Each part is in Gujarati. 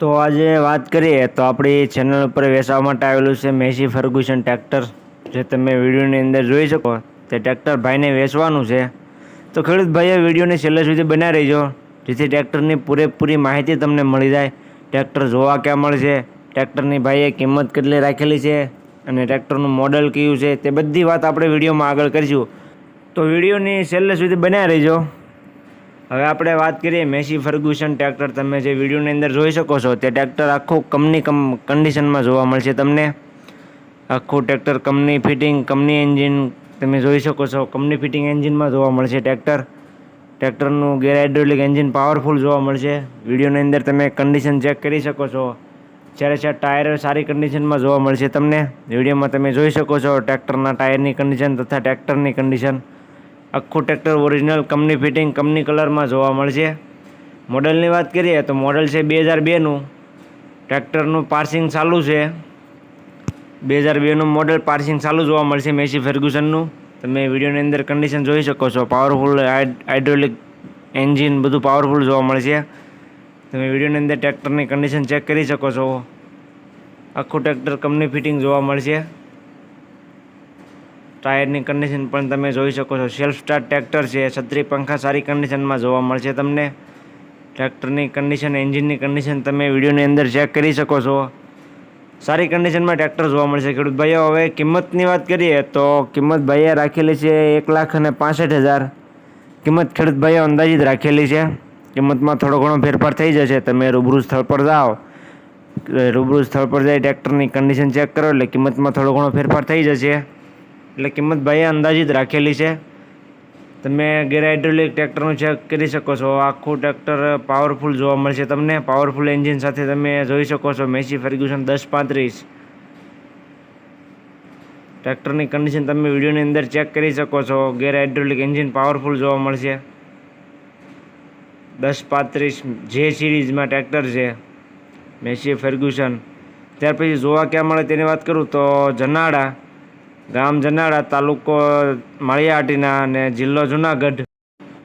તો આજે વાત કરીએ તો આપણી ચેનલ ઉપર વેચવા માટે આવેલું છે મેસી ફર્ગ્યુસન ટ્રેક્ટર જે તમે વિડીયોની અંદર જોઈ શકો, તે ટ્રેક્ટર ભાઈને વેચવાનું છે. તો ખેડૂત ભાઈએ વિડીયોને છેલ્લે સુધી બનાવી રહીજો, જેથી ટ્રેક્ટરની પૂરેપૂરી માહિતી તમને મળી જાય. ટ્રેક્ટર જોવા ક્યાં મળશે ટ્રેક્ટરની ભાઈએ કિંમત કેટલી રાખેલી છે, અને ટ્રેક્ટરનું મોડલ કયું છે, તે બધી વાત આપણે વિડીયોમાં આગળ કરીશું. તો વિડીયોની છેલ્લે સુધી બનાવી રહીજો. હવે આપણે વાત કરીએ મેસી ફર્ગ્યુસન ટ્રેક્ટર. તમે જે વિડીયોની અંદર જોઈ શકો છો, તે ટ્રેક્ટર આખું કમની કમ કન્ડિશનમાં જોવા મળશે તમને. આખું tractor company fitting company engine તમે જોઈ શકો છો કમની ફિટિંગ એન્જિનમાં જોવા મળશે ટ્રેક્ટર. ટ્રેક્ટરનું ગેર હાઇડ્રોલિક એન્જિન પાવરફુલ જોવા મળશે. વિડીયોની અંદર તમે કન્ડિશન ચેક કરી શકો છો. જ્યારે છે ટાયર સારી કન્ડિશનમાં જોવા મળશે તમને. વિડીયોમાં તમે જોઈ શકો છો ટ્રેક્ટરના ટાયરની કન્ડિશન તથા ટ્રેક્ટરની કન્ડિશન આખું tractor original company fitting company કલરમાં જોવા મળશે. મોડલની વાત કરીએ તો મોડલ છે બે હજાર બેનું ટ્રેક્ટરનું પાર્સિંગ ચાલુ છે. બે હજાર બેનું મોડલ પાર્સિંગ ચાલુ જોવા મળશે મેસી ફેર્ગ્યુસનનું તમે વિડીયોની અંદર કન્ડિશન જોઈ શકો છો. પાવરફુલ હાઇડ્રોલિક એન્જિન બધું પાવરફુલ જોવા મળશે. તમે વિડીયોની અંદર ટ્રેક્ટરની કન્ડિશન ચેક કરી શકો છો. આખું ટ્રેક્ટર કંપની ફિટિંગ જોવા મળશે. ટાયરની કન્ડિશન પણ તમે જોઈ શકો છો. સેલ્ફ સ્ટાર્ટ ટ્રેક્ટર છે, છત્રી પંખા સારી કન્ડિશનમાં જોવા મળશે તમને. ટ્રેક્ટરની કન્ડિશન એન્જિનની કન્ડિશન તમે વિડીયોની અંદર ચેક કરી શકો છો. સારી કન્ડિશનમાં ટ્રેક્ટર જોવા મળશે. ખેડૂત ભાઈઓ, હવે કિંમતની વાત કરીએ તો કિંમત ભાઈએ રાખેલી છે એક લાખ અને પાસઠ હજાર. કિંમત ખેડૂત ભાઈઓ અંદાજિત રાખેલી છે. કિંમતમાં થોડો ઘણો ફેરફાર થઈ જશે. તમે રૂબરૂ સ્થળ પર જાઓ. રૂબરૂ સ્થળ પર જઈ ટ્રેક્ટરની કન્ડિશન ચેક કરો એટલે કિંમતમાં થોડો ઘણો ફેરફાર થઈ જશે. એટલે કિંમત ભાઈએ અંદાજિત રાખેલી છે. તમે ગેર હાઇડ્રોલિક ટ્રેક્ટરનું ચેક કરી શકો છો. આખું ટ્રેક્ટર પાવરફુલ જોવા મળશે તમને. પાવરફુલ એન્જિન સાથે તમે જોઈ શકો છો. મેસી ફર્ગ્યુસન દસ પાંત્રીસ. ટ્રેક્ટરની કન્ડિશન તમે વિડીયોની અંદર ચેક કરી શકો છો. ગેર હાઇડ્રોલિક એન્જિન પાવરફુલ જોવા મળશે. દસ પાંત્રીસ જે સિરીઝમાં ટ્રેક્ટર છે. Massey Ferguson. ત્યાર પછી જોવા ક્યાં મળે તેની વાત કરું તો જનાળા ગામ જનાળા તાલુકો માળિયાહાટીના અને જિલ્લો જુનાગઢ.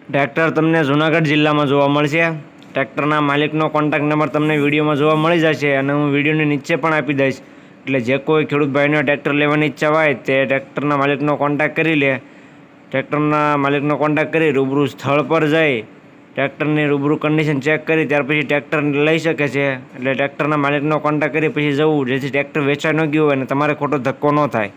ટ્રેક્ટર તમને જુનાગઢ જિલ્લામાં જોવા મળશે. ટ્રેક્ટરના માલિકનો કોન્ટેક્ટ નંબર તમને વિડીયોમાં જોવા મળી જશે અને હું વિડીયોની નીચે પણ આપી દઈશ. એટલે જે કોઈ ખેડૂત ભાઈનો ટ્રેક્ટર લેવાની ઈચ્છા હોય તે ટ્રેક્ટરના માલિકનો કોન્ટેક્ટ કરી લે. ટ્રેક્ટરના માલિકનો કોન્ટેક્ટ કરી રૂબરૂ સ્થળ પર જઈ ટ્રેક્ટરની રૂબરૂ કન્ડિશન ચેક કરી, ત્યાર પછી ટ્રેક્ટર લઈ શકે છે. એટલે ટ્રેક્ટરના માલિકનો કોન્ટેક્ટ કરી પછી જવું, જેથી ટ્રેક્ટર વેચાઈ ન ગયું હોય અને તમારે ખોટો ધક્કો ન થાય.